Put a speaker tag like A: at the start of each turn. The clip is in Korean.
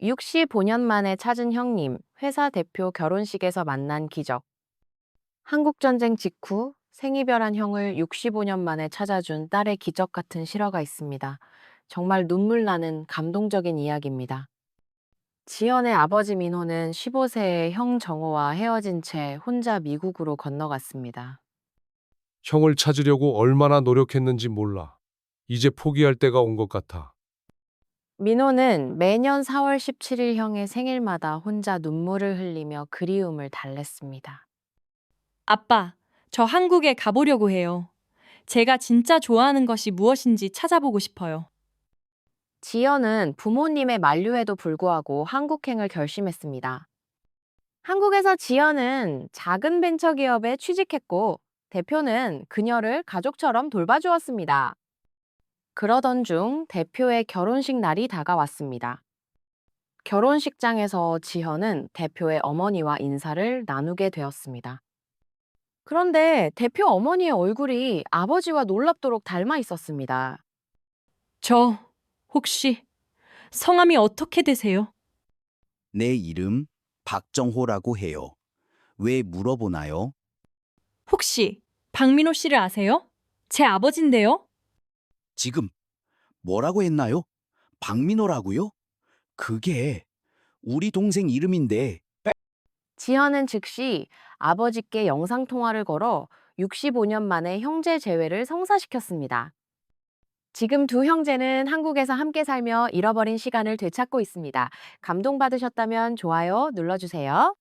A: 65년 만에 찾은 형님, 회사 대표 결혼식에서 만난 기적. 한국전쟁 직후 생이별한 형을 65년 만에 찾아준 딸의 기적 같은 실화가 있습니다. 정말 눈물 나는 감동적인 이야기입니다. 지연의 아버지 민호는 15세에 형 정호와 헤어진 채 혼자 미국으로 건너갔습니다.
B: 형을 찾으려고 얼마나 노력했는지 몰라. 이제 포기할 때가 온 것 같아.
A: 민호는 매년 4월 17일 형의 생일마다 혼자 눈물을 흘리며 그리움을 달랬습니다.
C: 아빠, 저 한국에 가보려고 해요. 제가 진짜 좋아하는 것이 무엇인지 찾아보고 싶어요.
A: 지연은 부모님의 만류에도 불구하고 한국행을 결심했습니다. 한국에서 지연은 작은 벤처 기업에 취직했고 대표는 그녀를 가족처럼 돌봐주었습니다. 그러던 중 대표의 결혼식 날이 다가왔습니다. 결혼식장에서 지현은 대표의 어머니와 인사를 나누게 되었습니다. 그런데 대표 어머니의 얼굴이 아버지와 놀랍도록 닮아 있었습니다.
C: 저, 혹시, 성함이 어떻게 되세요?
D: 내 이름 박정호라고 해요. 왜 물어보나요?
C: 혹시, 박민호 씨를 아세요? 제 아버지인데요?
D: 지금 뭐라고 했나요? 박민호라고요? 그게 우리 동생 이름인데
A: 지현은 즉시 아버지께 영상통화를 걸어 65년 만에 형제 재회를 성사시켰습니다. 지금 두 형제는 한국에서 함께 살며 잃어버린 시간을 되찾고 있습니다. 감동받으셨다면 좋아요 눌러주세요.